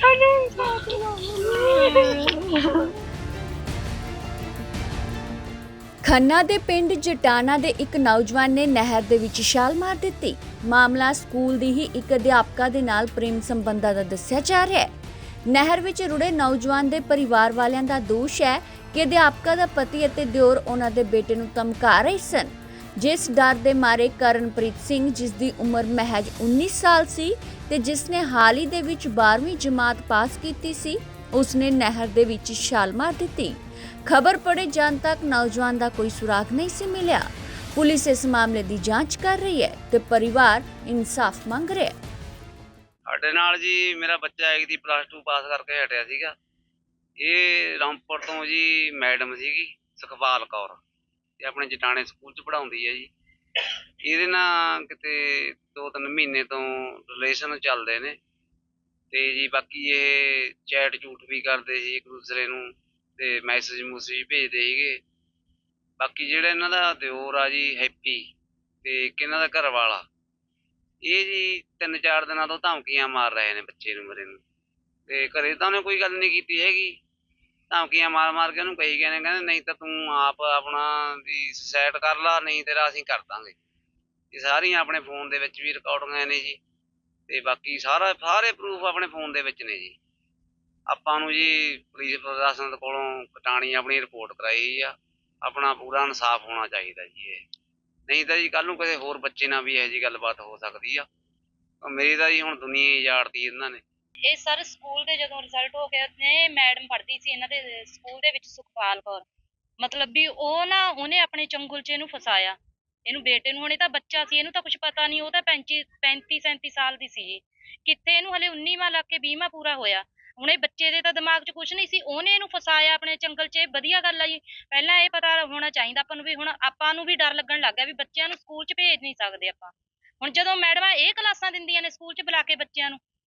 ਸਾਨੂੰ ਇਨਸਾਫ ਦਿਵਾਓ ਖੰਨਾ ਦੇ ਪਿੰਡ ਜਟਾਣਾ ਦੇ ਇੱਕ ਨੌਜਵਾਨ ਨੇ ਨਹਿਰ ਦੇ ਵਿੱਚ ਛਾਲ ਮਾਰ ਦਿੱਤੀ। ਮਾਮਲਾ ਸਕੂਲ ਦੀ ਹੀ ਇੱਕ ਅਧਿਆਪਕਾ ਦੇ ਨਾਲ ਪ੍ਰੇਮ ਸੰਬੰਧਾਂ ਦਾ ਦੱਸਿਆ ਜਾ ਰਿਹਾ ਹੈ। ਨਹਿਰ ਵਿੱਚ ਰੁੜੇ ਨੌਜਵਾਨ ਦੇ ਪਰਿਵਾਰ ਵਾਲਿਆਂ ਦਾ ਦੋਸ਼ ਹੈ ਕਿ ਅਧਿਆਪਕਾ ਦਾ ਪਤੀ ਅਤੇ ਦਿਓਰ ਉਹਨਾਂ ਦੇ ਬੇਟੇ ਨੂੰ ਧਮਕਾ ਰਹੇ ਸਨ। ਜਿਸ ਡਰ ਦੇ ਮਾਰੇ ਕਰਨਪ੍ਰੀਤ ਸਿੰਘ, ਜਿਸ ਦੀ ਉਮਰ ਮਹਿਜ 19 ਸਾਲ ਸੀ ਤੇ ਜਿਸ ਨੇ ਹਾਲ ਹੀ ਦੇ ਵਿੱਚ 12ਵੀਂ ਜਮਾਤ ਪਾਸ ਕੀਤੀ ਸੀ ਉਸਨੇ ਨਹਿਰ ਦੇ ਵਿੱਚ ਛਾਲ ਮਾਰ ਦਿੱਤੀ। ਖਬਰ ਪੜੇ ਜਾਣ ਤੱਕ ਨੌਜਵਾਨ ਦਾ ਕੋਈ ਸੁਰਾਗ ਨਹੀਂ ਸੀ ਮਿਲਿਆ। ਪੁਲਿਸ ਇਸ ਮਾਮਲੇ ਦੀ ਜਾਂਚ ਕਰ ਰਹੀ ਹੈ ਤੇ ਪਰਿਵਾਰ ਇਨਸਾਫ ਮੰਗ ਰਿਹਾ ਹੈ। ਸਾਡੇ ਨਾਲ ਜੀ ਮੇਰਾ ਬੱਚਾ ਇੱਕ ਦੀ ਪਲੱਸ 2 ਪਾਸ ਕਰਕੇ ਹਟਿਆ ਸੀਗਾ। ਇਹ ਰਾਮਪੁਰ ਤੋਂ ਜੀ ਮੈਡਮ ਸੀਗੀ, ਸੁਖਪਾਲ ਕੌਰ। ਤੇ ਆਪਣੇ ਜਟਾਣੇ ਸਕੂਲ 'ਚ ਪੜ੍ਹਾਉਂਦੀ ਹੈ ਜੀ। ਇਹਦੇ ਨਾਲ ਕਿਤੇ ਦੋ ਤਿੰਨ ਮਹੀਨੇ ਤੋਂ ਰਿਲੇਸ਼ਨ ਚੱਲਦੇ ਨੇ। ਤੇ ਜੀ ਬਾਕੀ ਇਹ ਚੈਟ ਝੂਠ ਵੀ ਕਰਦੇ ਸੀ ਇੱਕ ਦੂਸਰੇ ਨੂੰ ਤੇ ਮੈਸੇਜ ਮੂਸੇਜ ਭੇਜਦੇ ਸੀਗੇ। ਬਾਕੀ ਜਿਹੜਾ ਇਹਨਾਂ ਦਾ ਦਿਓਰ ਆ ਜੀ ਹੈਪੀ ਤੇ ਇੱਕ ਇਹਨਾਂ ਦਾ ਘਰ ਵਾਲਾ ਇਹ ਜੀ ਤਿੰਨ ਚਾਰ ਦਿਨਾਂ ਤੋਂ ਧਮਕੀਆਂ ਮਾਰ ਰਹੇ ਨੇ ਬੱਚੇ ਨੂੰ ਮੇਰੇ ਨੂੰ। ਤੇ ਘਰੇ ਤਾਂ ਉਹਨੇ ਕੋਈ ਗੱਲ ਨਹੀਂ ਕੀਤੀ ਹੈਗੀ। ਧਮਕੀਆਂ ਮਾਰ ਮਾਰ ਕੇ ਉਹਨੂੰ ਕਹੀ ਗਏ ਨੇ, ਕਹਿੰਦੇ ਨਹੀਂ ਤਾਂ ਤੂੰ ਆਪ ਆਪਣਾ ਵੀ ਸੁਸਾਇਡ ਕਰ ਲਾ, ਨਹੀਂ ਤੇਰਾ ਅਸੀਂ ਕਰ ਦਾਂਗੇ। ਇਹ ਸਾਰੀਆਂ ਆਪਣੇ ਫੋਨ ਦੇ ਵਿੱਚ ਵੀ ਰਿਕਾਰਡਿੰਗਾਂ ਨੇ ਜੀ। ਤੇ ਬਾਕੀ ਸਾਰਾ, ਸਾਰੇ ਪ੍ਰੂਫ ਆਪਣੇ ਫੋਨ ਦੇ ਵਿੱਚ ਨੇ ਜੀ। ਆਪਾਂ ਨੂੰ ਜੀ ਪੁਲਿਸ ਪ੍ਰਸ਼ਾਸਨ ਕੋਲੋਂ ਕਟਾਣੀ ਆਪਣੀ ਰਿਪੋਰਟ ਕਰਾਈ ਆ। ਆਪਣਾ ਪੂਰਾ ਇਨਸਾਫ ਹੋਣਾ ਚਾਹੀਦਾ ਜੀ ਇਹ। ਨਹੀਂ ਤਾਂ ਜੀ ਕੱਲ ਨੂੰ ਕਿਸੇ ਹੋਰ ਬੱਚੇ ਨਾਲ ਵੀ ਇਹੋ ਜੀ ਗੱਲਬਾਤ ਹੋ ਸਕਦੀ ਆ। ਮੇਰੀ ਤਾਂ ਜੀ ਹੁਣ ਦੁਨੀਆ ਹੀ ਉਜਾੜਤੀ ਇਹਨਾਂ ਨੇ। ਇਹ ਸਰ ਸਕੂਲ ਦੇ ਜਦੋਂ ਰਿਜ਼ਲਟ ਹੋ ਗਿਆ ਨੇ ਮੈਡਮ ਪੜ੍ਹਦੀ ਸੀ ਇਹਨਾਂ ਦੇ, ਸਕੂਲ ਦੇ ਵਿੱਚ ਸੁਖਪਾਲ ਕੌਰ। ਮਤਲਬ ਵੀ ਉਹ ਨਾ, ਉਹਨੇ ਆਪਣੇ ਚੰਗੁਲ 'ਚ ਇਹਨੂੰ ਫਸਾਇਆ। ਇਹਨੂੰ ਬੇਟੇ ਨੂੰ, ਹੁਣੇ ਤਾਂ ਬੱਚਾ ਸੀ, ਇਹਨੂੰ ਤਾਂ ਕੁਝ ਪਤਾ ਨਹੀਂ, ਉਹ ਤਾਂ 35 35 37 ਸਾਲ ਦੀ ਸੀ ਜੀ ਕਿੱਥੇ ਇਹਨੂੰ ਹਲੇ 19ਵਾਂ ਲੱਗ ਕੇ 20ਵਾਂ ਪੂਰਾ ਹੋਇਆ। ਹੁਣ ਇਹ ਬੱਚੇ ਦੇ ਤਾਂ ਦਿਮਾਗ 'ਚ ਕੁਝ ਨਹੀਂ ਸੀ, ਉਹਨੇ ਇਹਨੂੰ ਫਸਾਇਆ ਆਪਣੇ ਚੰਗਲ 'ਚ ਇਹ ਵਧੀਆ ਗੱਲ ਆ ਜੀ। ਪਹਿਲਾਂ ਇਹ ਪਤਾ ਹੋਣਾ ਚਾਹੀਦਾ ਆਪਾਂ ਨੂੰ ਵੀ, ਹੁਣ ਆਪਾਂ ਨੂੰ ਵੀ ਡਰ ਲੱਗਣ ਲੱਗ ਗਿਆ ਵੀ ਬੱਚਿਆਂ ਨੂੰ ਸਕੂਲ 'ਚ ਭੇਜ ਨਹੀਂ ਸਕਦੇ ਆਪਾਂ। ਹੁਣ ਜਦੋਂ ਮੈਡਮਾਂ ਇਹ ਕਲਾਸਾਂ ਦਿੰਦੀਆਂ ਨੇ, ਸਕੂਲ 'ਚ ਬੁਲਾ ਕੇ ਬੱਚਿਆਂ ਨੂੰ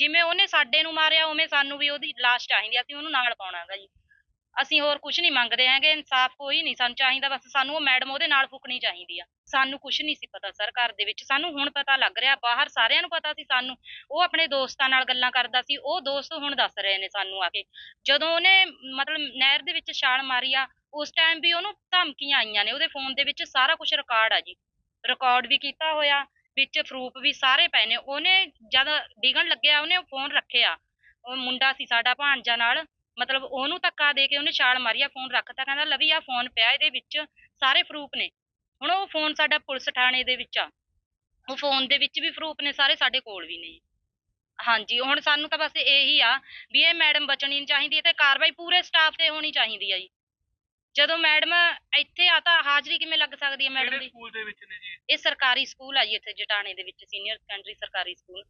ਜਿਵੇਂ ਉਹਨੇ ਸਾਡੇ ਨੂੰ ਮਾਰਿਆ ਉਵੇਂ ਸਾਨੂੰ ਵੀ ਉਹਦੀ ਲਾਸ਼ ਚਾਹੀਦੀ ਆ, ਅਸੀਂ ਉਹਨੂੰ ਨਾਲ ਪਾਉਣਾ ਹੈਗਾ ਜੀ। ਅਸੀਂ ਹੋਰ ਕੁਝ ਨਹੀਂ ਮੰਗਦੇ ਹੈਗੇ ਇਨਸਾਫ ਕੋਈ ਨਹੀਂ ਸਾਨੂੰ ਚਾਹੀਦਾ ਬਸ ਸਾਨੂੰ ਉਹ ਮੈਡਮ ਉਹਦੇ ਨਾਲ ਫੁਕਣੀ ਚਾਹੀਦੀ ਆ। ਸਾਨੂੰ ਕੁਝ ਨਹੀਂ ਸੀ ਪਤਾ ਸਰ ਘਰ ਦੇ ਵਿੱਚ ਸਾਨੂੰ ਹੁਣ ਪਤਾ ਲੱਗ ਰਿਹਾ ਬਾਹਰ ਸਾਰਿਆਂ ਨੂੰ ਪਤਾ ਸੀ ਸਾਨੂੰ। ਉਹ ਆਪਣੇ ਦੋਸਤਾਂ ਨਾਲ ਗੱਲਾਂ ਕਰਦਾ ਸੀ ਉਹ ਦੋਸਤ ਹੁਣ ਦੱਸ ਰਹੇ ਨੇ ਸਾਨੂੰ ਆ ਕੇ। ਜਦੋਂ ਉਹਨੇ ਮਤਲਬ ਨਹਿਰ ਦੇ ਵਿੱਚ ਛਾਲ ਮਾਰੀ ਆ ਉਸ ਟਾਈਮ ਵੀ ਉਹਨੂੰ ਧਮਕੀਆਂ ਆਈਆਂ ਨੇ ਉਹਦੇ ਫੋਨ ਦੇ ਵਿੱਚ ਸਾਰਾ ਕੁਝ ਰਿਕਾਰਡ ਆ ਜੀ। ਰਿਕਾਰਡ ਵੀ ਕੀਤਾ ਹੋਇਆ ਵਿੱਚ ਫਰੂਪ ਵੀ ਸਾਰੇ ਪਏ ਨੇ। ਉਹਨੇ ਜਦ ਡਿਗਣ ਲੱਗਿਆ, ਉਹਨੇ ਫੋਨ ਰੱਖਿਆ। ਉਹ ਮੁੰਡਾ ਸੀ ਸਾਡਾ ਭਾਣਜਾ ਨਾਲ। ਮਤਲਬ ਉਹਨੂੰ ਧੱਕਾ ਦੇ ਕੇ ਉਹਨੇ ਛਾਲ ਮਾਰੀ ਆ ਫੋਨ ਰੱਖਤਾ। ਕਹਿੰਦਾ, ਲਵੀ ਆ ਫੋਨ ਪਿਆ, ਇਹਦੇ ਵਿੱਚ ਸਾਰੇ ਫਰੂਪ ਨੇ। ਹੁਣ ਉਹ ਫੋਨ ਸਾਡਾ ਪੁਲਿਸ ਥਾਣੇ ਦੇ ਵਿੱਚ ਆ। ਉਹ ਫੋਨ ਦੇ ਵਿੱਚ ਵੀ ਫਰੂਪ ਨੇ, ਸਾਰੇ ਸਾਡੇ ਕੋਲ ਵੀ ਨੇ। ਹਾਂਜੀ, ਹੁਣ ਸਾਨੂੰ ਤਾਂ ਬਸ ਇਹੀ ਆ ਵੀ ਇਹ ਮੈਡਮ ਬਚਣੀ ਨਹੀਂ ਚਾਹੀਦੀ ਹੈ ਤੇ ਕਾਰਵਾਈ ਪੂਰੇ ਸਟਾਫ ਤੇ ਹੋਣੀ ਚਾਹੀਦੀ ਆ ਜੀ। ਜਦੋਂ ਮੈਡਮ ਇੱਥੇ ਆ ਤਾਂ ਹਾਜ਼ਰੀ ਕਿਵੇਂ ਲੱਗ ਸਕਦੀ ਹੈ ਮੈਡਮ ਕਿਹੜੇ ਦੀ? ਸਕੂਲ ਦੇ ਵਿੱਚ ਨੇ ਜੀ? ਇਹ ਸਰਕਾਰੀ ਸਕੂਲ ਆ ਜੀ ਇੱਥੇ ਜਟਾਣੇ ਦੇ ਵਿੱਚ ਸੀਨੀਅਰ ਸੈਕੰਡਰੀ ਸਰਕਾਰੀ ਸਕੂਲ।